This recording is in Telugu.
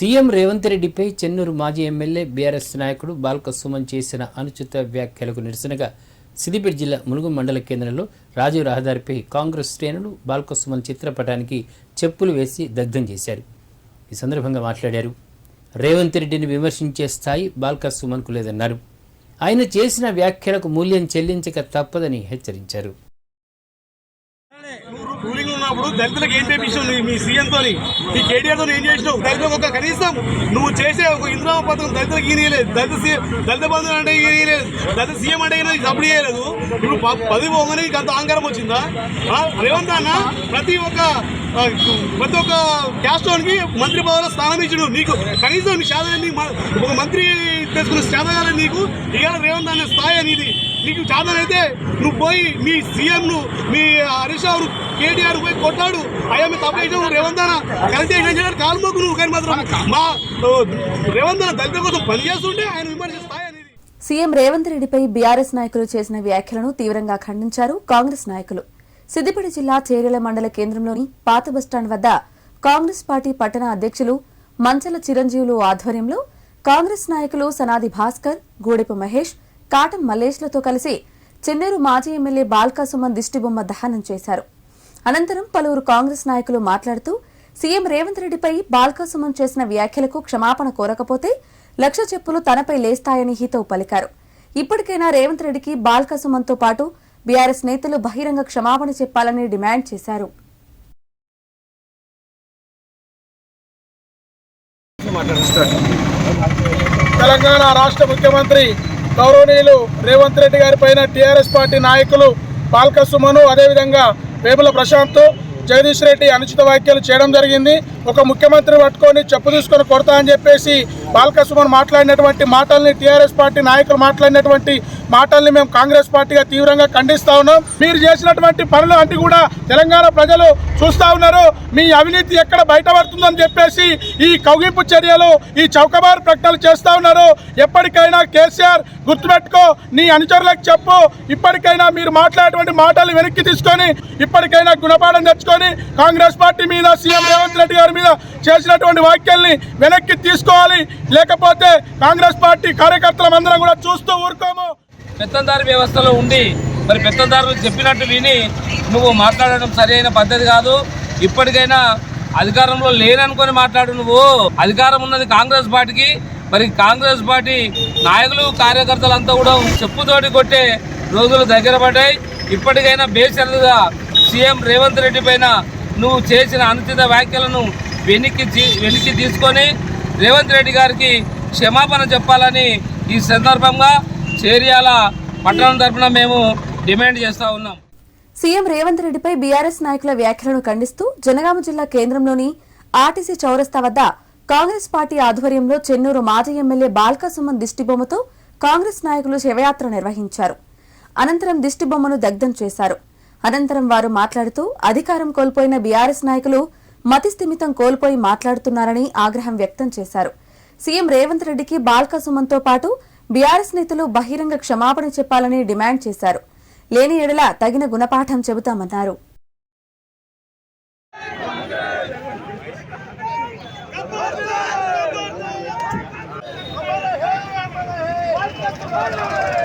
సీఎం రేవంత్ రెడ్డిపై చెన్నూరు మాజీ ఎమ్మెల్యే బీఆర్ఎస్ నాయకుడు బాల్క సుమన్ చేసిన అనుచిత వ్యాఖ్యలకు నిరసనగా సిద్దిపేట జిల్లా ములుగు మండల కేంద్రంలో రాజీవ్ రహదారిపై కాంగ్రెస్ శ్రేణులు బాల్క సుమన్ చిత్రపటానికి చెప్పులు వేసి దగ్ధం చేశారు. ఈ సందర్భంగా మాట్లాడారు. రేవంత్ రెడ్డిని విమర్శించే స్థాయి బాల్క సుమన్కు లేదన్నారు. ఆయన చేసిన వ్యాఖ్యలకు మూల్యం చెల్లించక తప్పదని హెచ్చరించారు. ఉన్నప్పుడు దళితులకు ఏం చేపించావు మీ సీఎం తోని ఈ కేటీఆర్తో ఏం చేసినావు? దళితులకు ఒక కనీసం నువ్వు చేసే ఒక ఇందిరా పథకం దళితులకు ఈయనలేదు దళిత సీఎం దళిత బంధువులు అంటే ఈయనలేదు దళిత సీఎం అంటే ఈయన సపోర్ట్ చేయలేదు ఇప్పుడు పది పోగానే అంత అహంకారం వచ్చిందా? రేవంత్ అన్న ప్రతి ఒక్క ప్రతి ఒక్క క్యాస్ట్కి మంత్రి పదవిలో స్థానం ఇచ్చుడు. నీకు కనీసం నీ శాతం ఒక మంత్రి తెచ్చుకున్న శాతం నీకు ఇవాళ రేవంత్ అనే స్థాయి అనేది. నీకు అయితే నువ్వు పోయి మీ సీఎం ను మీ హరీష్ రావు కేటీఆర్ పోయి కొట్టాడు అయ్యా మీ తప్ప చేసిన రేవంత్ అన్న కలిసి ఏం నువ్వు కానీ మాత్రం. మా ఓ, రేవంత్ అన్న దళితుల కోసం పనిచేస్తుంటే ఆయన విమర్శ స్థాయి అనేది. సీఎం రేవంత్ రెడ్డిపై బీఆర్ఎస్ నాయకులు చేసిన వ్యాఖ్యలను తీవ్రంగా ఖండించారు కాంగ్రెస్ నాయకులు. సిద్దిపేట జిల్లా చేరెల మండల కేంద్రంలోని పాత బస్టాండ్ వద్ద కాంగ్రెస్ పార్టీ పట్టణ అధ్యక్షులు మంచల చిరంజీవులు ఆధ్వర్యంలో కాంగ్రెస్ నాయకులు సనాది భాస్కర్ గూడెపు మహేష్ కాటం మల్లేష్లతో కలిసి చెన్నూరు మాజీ ఎమ్మెల్యే బాల్కా సుమన్ దిష్టిబొమ్మ దహనం చేశారు. అనంతరం పలువురు కాంగ్రెస్ నాయకులు మాట్లాడుతూ సీఎం రేవంత్ రెడ్డిపై బాల్కా సుమన్ చేసిన వ్యాఖ్యలకు క్షమాపణ కోరకపోతే లక్ష చెప్పులు తనపై లేస్తాయని హితవు పలికారు. ఇప్పటికైనా రేవంత్ రెడ్డికి బాల్కా సుమన్తో పాటు బీఆర్ఎస్ నేతలు బహిరంగ క్షమాపణ చెప్పాలని డిమాండ్ చేశారు. తెలంగాణ రాష్ట్ర ముఖ్యమంత్రి గౌరవనీయులు రేవంత్ రెడ్డి గారి పైన టీఆర్ఎస్ పార్టీ నాయకులు పాల్క సుమను అదేవిధంగా వేముల ప్రశాంత్ జగదీష్ రెడ్డి అనుచిత వ్యాఖ్యలు చేయడం జరిగింది. ఒక ముఖ్యమంత్రి పట్టుకొని చెప్పు తీసుకొని కొడతా అని చెప్పేసి బాలకృష్ణ మాట్లాడినటువంటి మాటల్ని టీఆర్ఎస్ పార్టీ నాయకులు మాట్లాడినటువంటి మాటల్ని మేము కాంగ్రెస్ పార్టీగా తీవ్రంగా ఖండిస్తా ఉన్నాం. మీరు చేసినటువంటి పనులు అంటే కూడా తెలంగాణ ప్రజలు చూస్తా ఉన్నారు. మీ అవినీతి ఎక్కడ బయటపడుతుందని చెప్పేసి ఈ కౌగింపు చర్యలు ఈ చౌకబారు ప్రకటనలు చేస్తా ఉన్నారు. ఎప్పటికైనా కేసీఆర్ గుర్తుపెట్టుకో నీ అనుచరులకు చెప్పు. ఇప్పటికైనా మీరు మాట్లాడేటువంటి మాటలు వెనక్కి తీసుకొని ఇప్పటికైనా గుణపాఠం తెచ్చుకొని కాంగ్రెస్ పార్టీ మీద సీఎం రేవంత్ రెడ్డి గారి మీద చేసినటువంటి వ్యాఖ్యల్ని వెనక్కి తీసుకోవాలి. లేకపోతే కాంగ్రెస్ పార్టీ కార్యకర్తలందరం కూడా చూస్తూ ఊరుకోము. పెత్తందారి వ్యవస్థలో ఉండి మరి పెత్తందారులు చెప్పినట్టు విని నువ్వు మాట్లాడడం సరైన పద్ధతి కాదు. ఇప్పటికైనా అధికారంలో లేననుకొని మాట్లాడు నువ్వు. అధికారం ఉన్నది కాంగ్రెస్ పార్టీకి. మరి కాంగ్రెస్ పార్టీ నాయకులు కార్యకర్తలంతా కూడా చెప్పుతోటి కొట్టే రోజులు దగ్గర పడ్డాయి. ఇప్పటికైనా బేషరతుగా సీఎం రేవంత్ రెడ్డి పైన నువ్వు చేసిన అనుచిత వ్యాఖ్యలను వెనక్కి వెనక్కి తీసుకొని రేవంత్ రెడ్డి గారికి క్షమాపణ చెప్పాలని ఈ సందర్భంగా చేరియాల పట్టణం తరఫున మేము డిమాండ్ చేస్తూ ఉన్నాం. సీఎం రేవంత్ రెడ్డిపై బీఆర్ఎస్ నాయకుల వ్యాఖ్యలను ఖండిస్తూ జనగామ జిల్లా కేంద్రంలోని ఆర్టీసీ చౌరస్తా వద్ద కాంగ్రెస్ పార్టీ ఆధ్వర్యంలో చెన్నూరు మాజీ ఎమ్మెల్యే బాల్కా సుమన్ దిష్టిబొమ్మతో కాంగ్రెస్ నాయకులు శివయాత్ర నిర్వహించారు. అనంతరం దిష్టిబొమ్మను దగ్ధం చేశారు. అనంతరం వారు మాట్లాడుతూ అధికారం కోల్పోయిన బీఆర్ఎస్ నాయకులు మతి స్థిమితం కోల్పోయి మాట్లాడుతున్నారని ఆగ్రహం వ్యక్తం చేశారు. సీఎం రేవంత్ రెడ్డికి బాల్కా సుమన్తో పాటు బీఆర్ఎస్ నేతలు బహిరంగ క్షమాపణ చెప్పాలని డిమాండ్ చేశారు. లేని ఎడల తగిన గుణపాఠం చెబుతామన్నారు. Thank you.